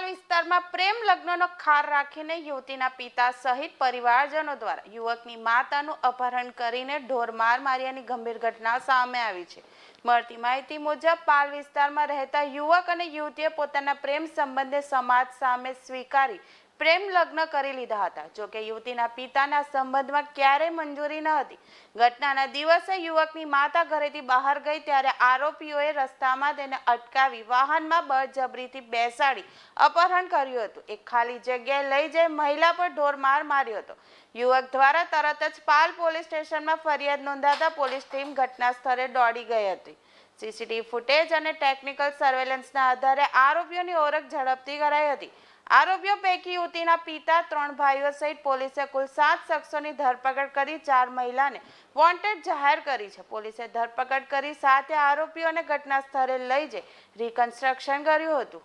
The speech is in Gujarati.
ચાલ વિસ્તારમાં પ્રેમ લગ્નનો ખાર રાખીને યુવતીના પિતા સહિત પરિવારજનો દ્વારા યુવકની માતાનું અપહરણ કરીને ઢોરમાર માર્યાની ગંભીર ઘટના સામે આવી છે. મળતી માહિતી મુજબ, પાલ વિસ્તારમાં રહેતા યુવક અને યુવતીએ પોતાના પ્રેમ સંબંધે સમાજ સામે સ્વીકારી પ્રેમ લગ્ન કરી લીધા હતા. જોકે યુવતીના પિતાના સંબંધમાં ક્યારેય મંજૂરી ન હતી. ઘટનાના દિવસે યુવકની માતા ઘરેથી બહાર ગઈ ત્યારે આરોપીઓએ રસ્તામાં તેને અટકાવી વાહનમાં બળજબરીથી બેસાડી અપહરણ કર્યું હતું. એક ખાલી જગ્યાએ લઈ જઈ મહિલા પર ઢોરમાર માર્યો હતો. યુવક દ્વારા તરત જ પાલ પોલીસ સ્ટેશનમાં ફરિયાદ નોંધાતા પોલીસ ટીમ ઘટના સ્થળે દોડી ગઈ હતી. સીસીટીવી ફૂટેજ અને ટેકનિકલ સર્વેલન્સના આધારે આરોપીઓની ઓળખ ઝડપથી કરાઈ હતી. આરોપીઓ પૈકી યુવતીના પિતા, ત્રણ ભાઈઓ સહિત પોલીસે કુલ સાત શખ્સોની ધરપકડ કરી, ચાર મહિલાને વોન્ટેડ જાહેર કરી છે. પોલીસે ધરપકડ કરી, સાથે આરોપીઓને ઘટના સ્થળે લઈ જઈ રિકન્સ્ટ્રક્શન કર્યું હતું.